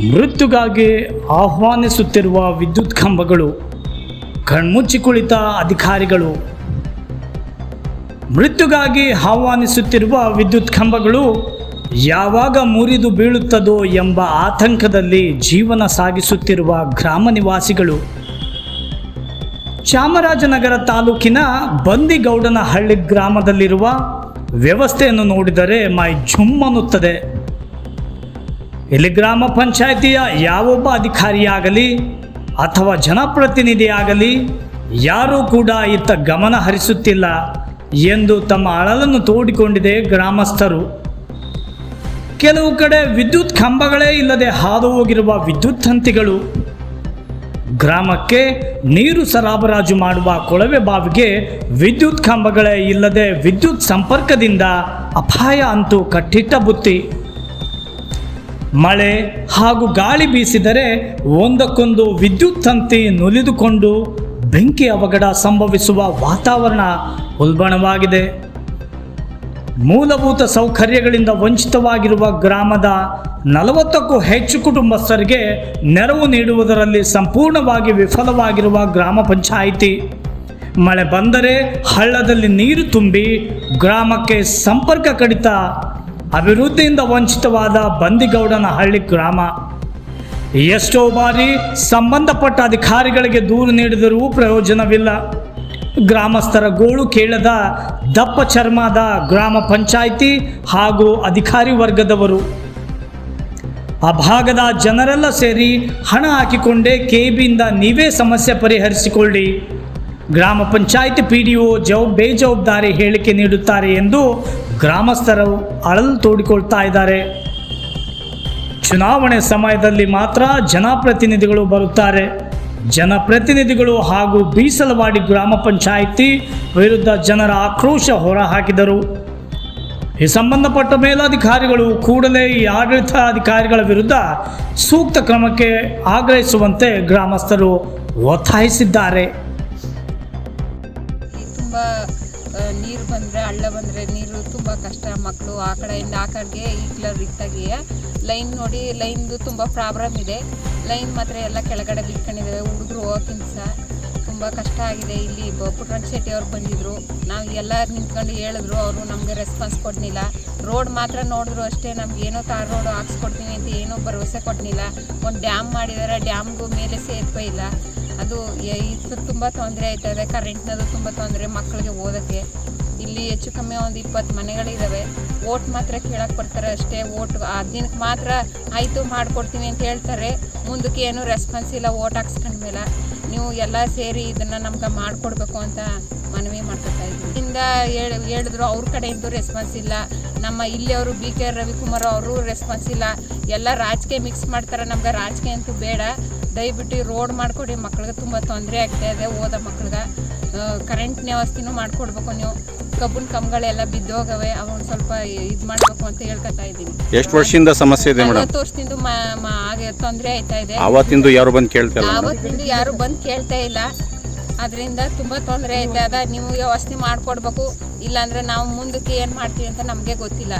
ಮೃತ್ಯುಗಾಗಿ ಆಹ್ವಾನಿಸುತ್ತಿರುವ ವಿದ್ಯುತ್ ಕಂಬಗಳು, ಕಣ್ಮುಚ್ಚಿ ಕುಳಿತ ಅಧಿಕಾರಿಗಳು ಮೃತ್ಯುಗಾಗಿ ಆಹ್ವಾನಿಸುತ್ತಿರುವ ವಿದ್ಯುತ್ ಕಂಬಗಳು ಯಾವಾಗ ಮುರಿದು ಬೀಳುತ್ತದೋ ಎಂಬ ಆತಂಕದಲ್ಲಿ ಜೀವನ ಸಾಗಿಸುತ್ತಿರುವ ಗ್ರಾಮ ನಿವಾಸಿಗಳು. ಚಾಮರಾಜನಗರ ತಾಲೂಕಿನ ಬಂದಿಗೌಡನಹಳ್ಳಿ ಗ್ರಾಮದಲ್ಲಿರುವ ವ್ಯವಸ್ಥೆಯನ್ನು ನೋಡಿದರೆ ಮೈ ಝುಮ್ಮನ್ನುತ್ತದೆ ಇಲ್ಲಿ ಗ್ರಾಮ ಪಂಚಾಯಿತಿಯ ಯಾವೊಬ್ಬ ಅಧಿಕಾರಿಯಾಗಲಿ ಅಥವಾ ಜನಪ್ರತಿನಿಧಿಯಾಗಲಿ, ಯಾರೂ ಕೂಡ ಇತ್ತ ಗಮನ ಹರಿಸುತ್ತಿಲ್ಲ ಎಂದು ತಮ್ಮ ಅಳಲನ್ನು ತೋಡಿಕೊಂಡಿದೆ ಗ್ರಾಮಸ್ಥರು. ಕೆಲವು ಕಡೆ ವಿದ್ಯುತ್ ಕಂಬಗಳೇ ಇಲ್ಲದೆ ಹಾದು ಹೋಗಿರುವ ವಿದ್ಯುತ್ ತಂತಿಗಳು. ಗ್ರಾಮಕ್ಕೆ ನೀರು ಸರಬರಾಜು ಮಾಡುವ ಕೊಳವೆ ಬಾವಿಗೆ ವಿದ್ಯುತ್ ಕಂಬಗಳೇ ಇಲ್ಲದೆ ವಿದ್ಯುತ್ ಸಂಪರ್ಕದಿಂದ ಅಪಾಯ ಅಂತೂ ಕಟ್ಟಿಟ್ಟ ಬುತ್ತಿ. ಮಳೆ ಹಾಗೂ ಗಾಳಿ ಬೀಸಿದರೆ ಒಂದಕ್ಕೊಂದು ವಿದ್ಯುತ್ ತಂತಿ ನುಲಿದುಕೊಂಡು ಬೆಂಕಿ ಅವಘಡ ಸಂಭವಿಸುವ ವಾತಾವರಣ ಉಲ್ಬಣವಾಗಿದೆ. ಮೂಲಭೂತ ಸೌಕರ್ಯಗಳಿಂದ ವಂಚಿತವಾಗಿರುವ ಗ್ರಾಮದ ನಲವತ್ತಕ್ಕೂ ಹೆಚ್ಚು ಕುಟುಂಬಸ್ಥರಿಗೆ ನೆರವು ನೀಡುವುದರಲ್ಲಿ ಸಂಪೂರ್ಣವಾಗಿ ವಿಫಲವಾಗಿರುವ ಗ್ರಾಮ ಪಂಚಾಯಿತಿ. ಮಳೆ ಬಂದರೆ ಹಳ್ಳದಲ್ಲಿ ನೀರು ತುಂಬಿ ಗ್ರಾಮಕ್ಕೆ ಸಂಪರ್ಕ ಕಡಿತ ಅಭಿವೃದ್ಧಿಯಿಂದ ವಂಚಿತವಾದ ಬಂದಿಗೌಡನ ಹಳ್ಳಿ ಗ್ರಾಮ. ಎಷ್ಟೋ ಬಾರಿ ಸಂಬಂಧಪಟ್ಟ ಅಧಿಕಾರಿಗಳಿಗೆ ದೂರು ನೀಡಿದರೂ ಪ್ರಯೋಜನವಿಲ್ಲ. ಗ್ರಾಮಸ್ಥರ ಗೋಳು ಕೇಳದ ದಪ್ಪ ಚರ್ಮದ ಗ್ರಾಮ ಪಂಚಾಯಿತಿ ಹಾಗೂ ಅಧಿಕಾರಿ ವರ್ಗದವರು. ಆ ಭಾಗದ ಜನರೆಲ್ಲ ಸೇರಿ ಹಣ ಹಾಕಿಕೊಂಡೇ ಕೆಬಿಯಿಂದ ನೀವೇ ಸಮಸ್ಯೆ ಪರಿಹರಿಸಿಕೊಳ್ಳಿ. ಗ್ರಾಮ ಪಂಚಾಯಿತಿ ಪಿ ಡಿ ಒ ಜವ ಬೇಜವಾಬ್ದಾರಿ ಹೇಳಿಕೆ ನೀಡುತ್ತಾರೆ ಎಂದು ಗ್ರಾಮಸ್ಥರು ಅಳಲು ತೋಡಿಕೊಳ್ತಾ ಇದ್ದಾರೆ. ಚುನಾವಣೆ ಸಮಯದಲ್ಲಿ ಮಾತ್ರ ಜನಪ್ರತಿನಿಧಿಗಳು ಬರುತ್ತಾರೆ. ಜನಪ್ರತಿನಿಧಿಗಳು ಹಾಗೂ ಬೀಸಲವಾಡಿ ಗ್ರಾಮ ಪಂಚಾಯಿತಿ ವಿರುದ್ಧ ಜನರ ಆಕ್ರೋಶ ಹೊರಹಾಕಿದರು. ಈ ಸಂಬಂಧಪಟ್ಟ ಮೇಲಾಧಿಕಾರಿಗಳು ಕೂಡಲೇ ಈ ಆಡಳಿತ ಅಧಿಕಾರಿಗಳ ವಿರುದ್ಧ ಸೂಕ್ತ ಕ್ರಮಕ್ಕೆ ಆಗ್ರಹಿಸುವಂತೆ ಗ್ರಾಮಸ್ಥರು ಒತ್ತಾಯಿಸಿದ್ದಾರೆ. ತುಂಬ ನೀರು ಬಂದರೆ, ಹಳ್ಳ ಬಂದರೆ ನೀರು ತುಂಬ ಕಷ್ಟ ಮಕ್ಕಳು ಆ ಕಡೆಯಿಂದ ಆ ಕಡೆಗೆ ಈಗಲೂ ಇತ್ತಾಗೆ ಲೈನ್ ನೋಡಿ, ಲೈನ್ದು ತುಂಬ ಪ್ರಾಬ್ಲಮ್ ಇದೆ. ಲೈನ್ ಮಾತ್ರ ಎಲ್ಲ ಕೆಳಗಡೆ ಬಿಟ್ಕೊಂಡಿದ್ದಾವೆ. ಹುಡುಗರು ಹೋಗೋಕ್ಕಿಂತ ತುಂಬ ಕಷ್ಟ ಆಗಿದೆ. ಇಲ್ಲಿ ಪುಟ್ಟರಂಗ ಶೆಟ್ಟಿ ಅವ್ರು ಬಂದಿದ್ರು. ನಾವು ಎಲ್ಲ ನಿಂತ್ಕೊಂಡು ಹೇಳಿದ್ರು, ಅವರು ನಮಗೆ ರೆಸ್ಪಾನ್ಸ್ ಕೊಡ್ಲಿಲ್ಲ ರೋಡ್ ಮಾತ್ರ ನೋಡಿದ್ರು ಅಷ್ಟೇ, ನಮ್ಗೆ ಏನೋ ತಾರ್ ರೋಡ್ ಹಾಕ್ಸ್ಕೊಡ್ತೀನಿ ಅಂತ ಏನೂ ಭರವಸೆ ಕೊಡ್ಲಿಲ್ಲ ಒಂದು ಡ್ಯಾಮ್ ಮಾಡಿದ್ದಾರೆ ಡ್ಯಾಮ್ಗೂ ಮೇಲೆ ಸೇರ್ಪ ಇಲ್ಲ. ಅದು ಇದು ತುಂಬ ತೊಂದರೆ ಆಯ್ತದೆ ಕರೆಂಟ್ನದು ತುಂಬ ತೊಂದರೆ ಮಕ್ಕಳಿಗೆ ಓದೋಕ್ಕೆ. ಇಲ್ಲಿ ಹೆಚ್ಚು ಕಮ್ಮಿ ಒಂದು ಇಪ್ಪತ್ತು ಮನೆಗಳಿದ್ದಾವೆ ಓಟ್ ಮಾತ್ರ ಕೇಳಕ್ಕೆ ಬರ್ತಾರೆ ಅಷ್ಟೇ. ಓಟ್ ಆ ದಿನಕ್ಕೆ ಮಾತ್ರ ಆಯಿತು ಮಾಡಿಕೊಡ್ತೀನಿ ಅಂತ ಹೇಳ್ತಾರೆ. ಮುಂದಕ್ಕೆ ಏನೂ ರೆಸ್ಪಾನ್ಸ್ ಇಲ್ಲ ಓಟ್ ಹಾಕ್ಸ್ಕೊಂಡ್ಮೇಲೆ ನೀವು ಎಲ್ಲ ಸೇರಿ ಇದನ್ನು ನಮ್ಗೆ ಮಾಡಿಕೊಡ್ಬೇಕು ಅಂತ ಮನವಿ ಮಾಡ್ಕೊತಾ ಇದ್ದೀನಿ. ಇಂದ ಹೇಳಿ, ಹೇಳಿದ್ರು ಅವ್ರ ಕಡೆಯಿಂದ ರೆಸ್ಪಾನ್ಸ್ ಇಲ್ಲ. ನಮ್ಮ ಇಲ್ಲಿಯವರು ಬಿ ಕೆ ರವಿಕುಮಾರ್ ಅವರು ರೆಸ್ಪಾನ್ಸ್ ಇಲ್ಲ. ಎಲ್ಲ ರಾಜಕೀಯ ಮಿಕ್ಸ್ ಮಾಡ್ತಾರೆ. ನಮ್ಗೆ ರಾಜಕೀಯ ಅಂತೂ ಬೇಡ. ದಯವಿಟ್ಟು ರೋಡ್ ಮಾಡಿಕೊಡಿ. ಮಕ್ಳಿಗೆ ತುಂಬ ತೊಂದರೆ ಇದೆ. ಓದೋ ಮಕ್ಳಿಗೆ ಕರೆಂಟ್ ವ್ಯವಸ್ಥೆನೂ ಮಾಡಿಕೊಡ್ಬೇಕು ನೀವು. ಕಬ್ಬನ್ ಕಂಬಗಳೆಲ್ಲ ಬಿದ್ದೋಗವೆ ಅವನ್ ಸ್ವಲ್ಪ ಇದು ಮಾಡ್ಬೇಕು ಅಂತ ಹೇಳ್ಕೊತಾ ಇದ್ದೀನಿ. ಎಷ್ಟು ವರ್ಷದಿಂದ ಸಮಸ್ಯೆ ಇದೆ ಮೇಡಮ್? ಹತ್ತು ವರ್ಷದಿಂದ ಮ- ಮ- ಹಾಗೆ ತೊಂದರೆ ಆಯ್ತಾ ಇದೆ. ಅವತ್ತಿಂದ ಯಾರು ಬಂದು ಕೇಳ್ತಾ ಇಲ್ಲ ಮೇಡಮ್? ಆವತ್ತಿಂದ ಯಾರು ಬಂದು ಕೇಳ್ತಾ ಇಲ್ಲ. ಅದರಿಂದ ತುಂಬಾ ತೊಂದರೆ ಆಯ್ತಾ ಅದ ನೀವು ವ್ಯವಸ್ಥೆ ಮಾಡಿಕೊಡ್ಬೇಕು. ಇಲ್ಲಾಂದ್ರೆ ನಾವು ಮುಂದಕ್ಕೆ ಏನು ಮಾಡ್ತೀವಿ ಅಂತ ನಮಗೆ ಗೊತ್ತಿಲ್ಲ.